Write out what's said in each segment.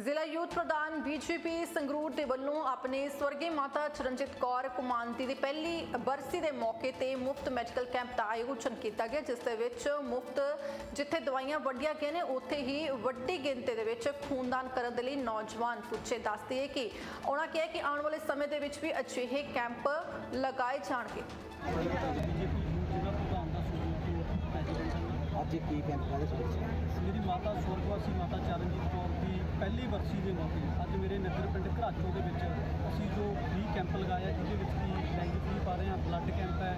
ਜ਼ਿਲ੍ਹਾ ਯੂਥ ਪ੍ਰਧਾਨ ਬੀਜੇਪੀ ਸੰਗਰੂਰ ਦੇ ਵੱਲੋਂ ਆਪਣੇ ਸਵਰਗੀ ਮਾਤਾ ਚਰਨਜੀਤ ਕੌਰ ਕੁਮਾਂਤੀ ਦੀ ਪਹਿਲੀ ਬਰਸੀ ਦੇ ਮੌਕੇ ਤੇ ਮੁਫਤ ਮੈਡੀਕਲ ਕੈਂਪ ਦਾ ਆਯੋਜਨ ਕੀਤਾ ਗਿਆ, ਜਿਸ ਦੇ ਵਿੱਚ ਮੁਫਤ ਜਿੱਥੇ ਦਵਾਈਆਂ ਵੰਡੀਆਂ ਗਈਆਂ ਨੇ, ਉੱਥੇ ਹੀ ਵੱਡੀ ਗਿਣਤੀ ਦੇ ਵਿੱਚ ਖੂਨਦਾਨ ਕਰਨ ਦੇ ਲਈ ਨੌਜਵਾਨ ਪੁੱਛੇ ਦੱਸਦੇ ਹੈ ਕਿ ਉਹਨਾਂ ਕਿਹਾ ਕਿ ਆਉਣ ਵਾਲੇ ਸਮੇਂ ਦੇ ਵਿੱਚ ਵੀ ਅਜਿਹੇ ਕੈਂਪ ਲਗਾਏ ਜਾਣਗੇ ਬੀਜੇਪੀ ਯੂਥ ਜ਼ਿਲ੍ਹਾ ਪ੍ਰਧਾਨ ਦਾ ਸਹਿਯੋਗ ਤੋਂ ਐਜੂਕੇਸ਼ਨ ਅੱਜ ਕੀ ਕਾਹਦੇ ਸਪੋਰਟਸ ਮੇਰੀ ਮਾਤਾ ਸਵਰਗਵਾਸੀ ਮਾਤਾ ਚਰਨਜੀਤ ਕੌਰ ਦੀ ਪਹਿਲੀ ਵਰਸੀ ਦੇ ਮੌਕੇ ਅੱਜ ਮੇਰੇ ਨਗਰ ਪਿੰਡ ਘਰਾਚੋ ਦੇ ਵਿੱਚ ਅਸੀਂ ਜੋ ਫ੍ਰੀ ਕੈਂਪ ਲਗਾਇਆ ਜਿਹਦੇ ਵਿੱਚ ਕੀ ਲੈਂਗ ਫ੍ਰੀ ਪਾ ਰਹੇ ਹਾਂ ਬਲੱਡ ਕੈਂਪ ਹੈ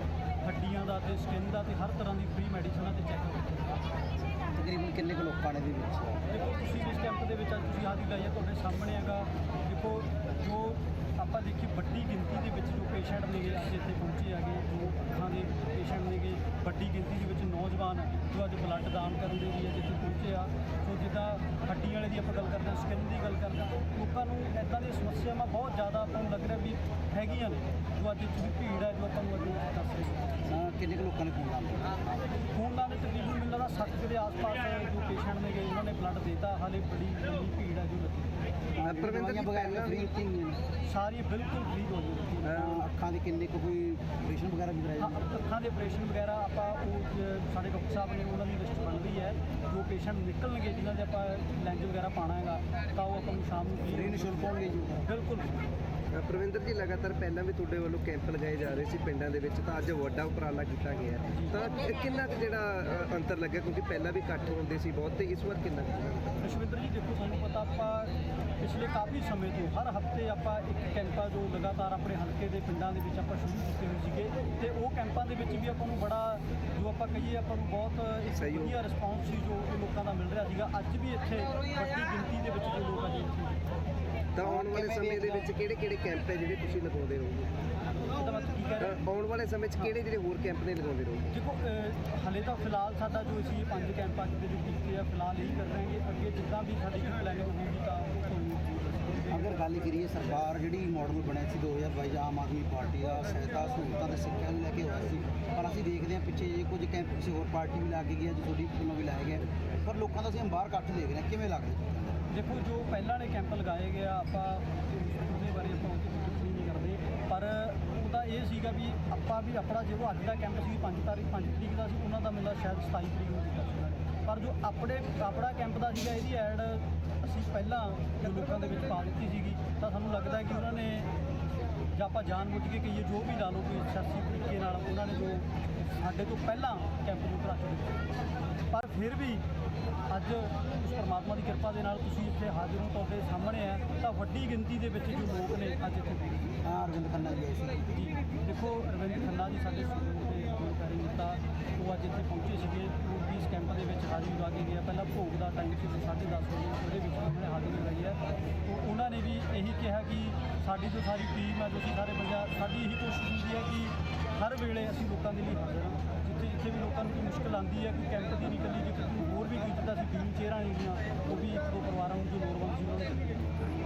ਹੱਡੀਆਂ ਦਾ ਤੇ ਸਕਿਨ ਦਾ ਤੇ ਹਰ ਤਰ੍ਹਾਂ ਦੀ ਫ੍ਰੀ ਮੈਡੀਸਨਾਂ ਤੇ ਚੈੱਕਅਪ ਤਕਰੀਬਨ ਕਿੰਨੇ ਕੁ ਲੋਕਾਂ ਨੇ ਦੇ ਵਿੱਚ? ਦੇਖੋ ਤੁਸੀਂ ਇਸ ਕੈਂਪ ਦੇ ਵਿੱਚ ਅੱਜ ਤੁਸੀਂ ਹਾਜ਼ਰੀ ਲਾਈ ਹੈ ਤੁਹਾਡੇ ਸਾਹਮਣੇ ਹੈਗਾ। ਦੇਖੋ ਜੋ ਆਪਾਂ ਦੇਖੀ ਵੱਡੀ ਗਿਣਤੀ ਦੇ ਵਿੱਚ ਜੋ ਪੇਸ਼ੈਂਟ ਨੇਗੇ ਅੱਜ ਇੱਥੇ ਪਹੁੰਚੇ ਹੈਗੇ ਜੋ ਅੱਖਾਂ ਦੇ ਪੇਸ਼ੈਂਟ ਨੇਗੇ ਵੱਡੀ ਗਿਣਤੀ ਦੇ ਵਿੱਚ ਨੌਜਵਾਨ ਜੋ ਅੱਜ ਬਲੱਡ ਦਾਨ ਕਰਨ ਦੇ ਲਈ ਅੱਜ ਇੱਥੇ ਪਹੁੰਚੇ ਆ। ਸੋ ਜਿੱਦਾਂ ਹੱਡੀ ਵਾਲੇ ਦੀ ਆਪਾਂ ਗੱਲ ਕਰਦੇ ਹਾਂ ਸਕਿਨ ਦੀ ਗੱਲ ਕਰਦੇ ਹਾਂ ਲੋਕਾਂ ਨੂੰ ਇੱਦਾਂ ਦੀਆਂ ਸਮੱਸਿਆਵਾਂ ਬਹੁਤ ਜ਼ਿਆਦਾ ਆਪਾਂ ਨੂੰ ਲੱਗ ਰਿਹਾ ਵੀ ਹੈਗੀਆਂ ਨੇ ਜੋ ਅੱਜ ਇੱਥੇ ਭੀੜ ਹੈ ਜੋ ਆਪਾਂ ਨੂੰ ਅੱਜ ਦੱਸ ਰਹੇ ਕਿੰਨੇ ਕੁ ਲੋਕਾਂ ਨੇ ਖੂਨ ਦਾਨ ਕੀਤਾ ਖੂਨਦਾਨ ਦੇ ਤਕਰੀਬਨ ਮੈਨੂੰ ਲੱਗਦਾ 60 ਦੇ ਆਸ-ਪਾਸ ਜੋ ਪੇਸ਼ੈਂਟ ਨੇਗੇ ਉਹਨਾਂ ਨੇ ਬਲੱਡ ਦਿੱਤਾ ਹਾਲੇ ਬੜੀ ਭੀੜ ਹੈ ਜੋ ਲੱਗੀ। ਪ੍ਰਵਿੰਦਰ ਜੀ, ਫ੍ਰੀ ਨੇ। ਸਾਰੀ ਬਿਲਕੁਲ ਫ੍ਰੀ ਹੋ ਜੂਗੀ ਦੇ ਕਿੰਨੇ ਕੁ ਕੋਈ ਆਪਰੇਸ਼ਨ ਵਗੈਰਾ ਵੀ ਕਰਾਏ ਹਾਂ, ਜਾਂਦੇ? ਅੱਖਾਂ ਦੇ ਆਪਰੇਸ਼ਨ ਵਗੈਰਾ ਆਪਾਂ ਉਹ ਜ- ਸਾਡੇ ਡਾਕਟਰ ਸਾਹਿਬ ਨੇ ਉਹਨਾਂ ਦੀ ਲਿਸਟ ਬਣ ਰਹੀ ਹੈ। ਜੋ ਪੇਸ਼ੈਂਟ ਨਿਕਲਣਗੇ ਜਿਨ੍ਹਾਂ ਦੇ ਆਪਾਂ ਲੈਂਜ ਵਗੈਰਾ ਪਾਣਾ ਹੈਗਾ ਤਾਂ ਉਹ ਆਪਾਂ ਨੂੰ ਸ਼ਾਮ ਨੂੰ ਫ੍ਰੀ ਨਿਸ਼ੁਲਕ ਹੋਣਗੇ ਜੀ? ਬਿਲਕੁਲ ਪ੍ਰਵਿੰਦਰ ਜੀ ਲਗਾਤਾਰ ਪਹਿਲਾਂ ਵੀ ਤੁਹਾਡੇ ਵੱਲੋਂ ਕੈਂਪ ਲਗਾਏ ਜਾ ਰਹੇ ਸੀ ਪਿੰਡਾਂ ਦੇ ਵਿੱਚ ਤਾਂ ਅੱਜ ਵੱਡਾ ਉਪਰਾਲਾ ਕੀਤਾ ਗਿਆ। ਤਾਂ ਕਿੰਨਾ ਕੁ ਜਿਹੜਾ ਅੰਤਰ ਲੱਗਿਆ ਕਿਉਂਕਿ ਪਹਿਲਾਂ ਵੀ ਇਕੱਠ ਹੁੰਦੇ ਸੀ ਬਹੁਤ ਤੇ ਇਸ ਵਾਰ ਕਿੰਨਾ? ਰਸ਼ਵਿੰਦਰ ਜੀ ਦੇਖੋ ਤੁਹਾਨੂੰ ਪਤਾ ਆਪਾਂ ਪਿਛਲੇ ਕਾਫੀ ਸਮੇਂ ਤੋਂ ਹਰ ਹਫ਼ਤੇ ਆਪਾਂ ਇੱਕ ਕੈਂਪਾ ਜੋ ਲਗਾਤਾਰ ਆਪਣੇ ਹਲਕੇ ਦੇ ਪਿੰਡਾਂ ਦੇ ਵਿੱਚ ਆਪਾਂ ਸ਼ੁਰੂ ਕੀਤੇ ਹੋਏ ਸੀਗੇ ਤੇ ਉਹ ਕੈਂਪਾਂ ਦੇ ਵਿੱਚ ਵੀ ਆਪਾਂ ਨੂੰ ਬੜਾ ਜੋ ਆਪਾਂ ਕਹੀਏ ਆਪਾਂ ਨੂੰ ਬਹੁਤ। ਵਧੀਆ ਰਿਸਪੌਂਸ ਸੀ ਜੋ ਲੋਕਾਂ ਦਾ ਮਿਲ ਰਿਹਾ ਸੀਗਾ ਅੱਜ ਵੀ ਇੱਥੇ ਵੱਡੀ ਗਿਣਤੀ ਦੇ ਵਿੱਚ ਜੋ ਲੋਕ ਆ ਜੀ ਇੱਥੇ ਤਾਂ ਆਉਣ ਵਾਲੇ ਸਮੇਂ ਦੇ ਵਿੱਚ ਕਿਹੜੇ ਕਿਹੜੇ ਕੈਂਪ ਹੈ ਜਿਹੜੇ ਤੁਸੀਂ ਲਗਾਉਂਦੇ ਰਹੋਗੇ? ਆਉਣ ਵਾਲੇ ਸਮੇਂ 'ਚ ਕਿਹੜੇ ਜਿਹੜੇ ਹੋਰ ਕੈਂਪ ਨੇ ਲਗਾਉਂਦੇ ਰਹੋਗੇ? ਦੇਖੋ ਹਲੇ ਤਾਂ ਫਿਲਹਾਲ ਸਾਡਾ ਜੋ ਅਸੀਂ ਪੰਜ ਕੈਂਪਾਂ ਦੇ ਵਿੱਚ ਕੀਤੇ ਆ ਫਿਲਹਾਲ ਇਹੀ ਕਰ ਰਹੇ ਹਾਂ ਅੱਗੇ ਜਿੱਦਾਂ ਵੀ ਸਾਡੀ ਪਲੈਨਿੰਗ ਹੋਊਗੀ ਤਾਂ। ਅਗਰ ਗੱਲ ਕਰੀਏ ਸਰਕਾਰ ਜਿਹੜੀ ਮਾਡਲ ਬਣਿਆ ਸੀ 2022 ਆਮ ਆਦਮੀ ਪਾਰਟੀ ਦਾ ਸਹਾਇਤਾ ਸਹੂਲਤਾਂ ਤੇ ਸਿੱਖਿਆ ਨੂੰ ਲੈ ਕੇ ਹੋਇਆ ਸੀ। ਪਰ ਅਸੀਂ ਦੇਖਦੇ ਹਾਂ ਪਿੱਛੇ ਜੇ ਕੁਝ ਕੈਂਪ ਕਿਸੇ ਹੋਰ ਪਾਰਟੀ ਵੀ ਲਾ ਕੇ ਗਿਆ ਜੋ ਤੁਹਾਡੀ ਵੱਲੋਂ ਵੀ ਲਾਇਆ ਗਿਆ ਪਰ ਲੋਕਾਂ ਦਾ ਅਸੀਂ ਬਾਹਰ ਇਕੱਠ ਦੇਖ ਰਹੇ ਹਾਂ। ਕਿਵੇਂ ਲੱਗਦਾ ਦੇਖੋ, ਜੋ ਪਹਿਲਾਂ ਨੇ ਕੈਂਪ ਲਗਾਏ ਗਏ ਆਪਾਂ ਉਹਦੇ ਬਾਰੇ ਆਪਾਂ ਉਹਦੀ ਕੁਝ ਨਹੀਂ ਕਰਦੇ। ਪਰ ਉਹਦਾ ਇਹ ਸੀਗਾ ਵੀ ਆਪਾਂ ਵੀ ਆਪਣਾ ਜਿਹੜਾ ਅੱਜ ਦਾ ਕੈਂਪ ਸੀ 5 ਤਾਰੀਖ 5 ਤਰੀਕ ਦਾ ਸੀ, ਉਹਨਾਂ ਦਾ ਮਿਲਦਾ ਸ਼ਾਇਦ 27 ਤਰੀਕ ਨੂੰ ਕੀਤਾ ਸੀ ਉਹਨਾਂ ਨੇ। ਪਰ ਜੋ ਆਪਣੇ ਆਪਣਾ ਕੈਂਪ ਦਾ ਸੀਗਾ, ਇਹਦੀ ਐਡ ਅਸੀਂ ਪਹਿਲਾਂ ਜੋ ਲੋਕਾਂ ਦੇ ਵਿੱਚ ਪਾ ਦਿੱਤੀ ਸੀਗੀ। ਤਾਂ ਸਾਨੂੰ ਲੱਗਦਾ ਕਿ ਉਹਨਾਂ ਨੇ ਜਾਂ ਆਪਾਂ ਜਾਣ ਬੁੱਝ ਕੇ ਕਹੀਏ ਜੋ ਵੀ ਲਾ ਲਓ ਕੋਈ ਸਿਆਸੀ ਤਰੀਕੇ ਨਾਲ ਉਹਨਾਂ ਨੇ ਜੋ ਸਾਡੇ ਤੋਂ ਪਹਿਲਾਂ ਕੈਂਪ ਨੂੰ ਕਰਾ ਦਿੱਤਾ। ਪਰ ਫਿਰ ਵੀ ਅੱਜ ਉਸ ਪਰਮਾਤਮਾ ਦੀ ਕਿਰਪਾ ਦੇ ਨਾਲ ਤੁਸੀਂ ਇੱਥੇ ਹਾਜ਼ਰ ਹੋ ਤੁਹਾਡੇ ਸਾਹਮਣੇ ਹੈ ਤਾਂ ਵੱਡੀ ਗਿਣਤੀ ਦੇ ਵਿੱਚ ਜੋ ਲੋਕ ਨੇ ਅੱਜ ਇੱਥੇ ਹਾਂ ਅਰਵਿੰਦ ਖੰਨਾ ਜੀ ਸੀ। ਦੇਖੋ ਰਵਿੰਦਰ ਖੰਨਾ ਜੀ ਸਾਡੇ ਸਟੂਡੈਂਟ ਦੇ ਜਾਣਕਾਰੀ ਦਿੱਤਾ ਉਹ ਅੱਜ ਇੱਥੇ ਪਹੁੰਚੇ ਸੀਗੇ। ਉਹ ਵੀ ਇਸ ਕੈਂਪ ਦੇ ਵਿੱਚ ਹਾਜ਼ਰੀ ਲਗਾ ਕੇ ਗਿਆ। ਪਹਿਲਾਂ ਭੋਗ ਦਾ ਟਾਈਮ ਸੀ 10:30 ਵਜੇ ਉਹਦੇ ਵਿੱਚ ਉਹਨਾਂ ਨੇ ਹਾਜ਼ਰੀ ਲਗਾਈ ਹੈ। ਤੋਂ ਸਾਡੀ ਜੋ ਸਾਰੀ ਟੀਮ ਹੈ, ਜੋ ਅਸੀਂ ਸਾਰੇ ਬੰਦਾ ਸਾਡੀ ਇਹੀ ਕੋਸ਼ਿਸ਼ ਹੁੰਦੀ ਹੈ ਕਿ ਹਰ ਵੇਲੇ ਅਸੀਂ ਲੋਕਾਂ ਦੇ ਲਈ ਹਾਜ਼ਰ ਹਾਂ। ਜਿੱਥੇ ਜਿੱਥੇ ਵੀ ਲੋਕਾਂ ਨੂੰ ਕੋਈ ਮੁਸ਼ਕਲ ਆਉਂਦੀ ਹੈ, ਕੋਈ ਕੈਂਪ ਦੀ ਨਹੀਂ ਇਕੱਲੀ ਜੇ ਹੋਰ ਵੀ ਕੋਈ ਅਸੀਂ ਟੀਮ ਚੇਅਰਾਂ ਜਿਹੜੀਆਂ ਉਹ ਵੀ ਇੱਕ ਦੋ ਪਰਿਵਾਰਾਂ ਨੂੰ ਜੋ ਲੋੜਵੰਦ ਸੀ ਉਹਨਾਂ ਨੂੰ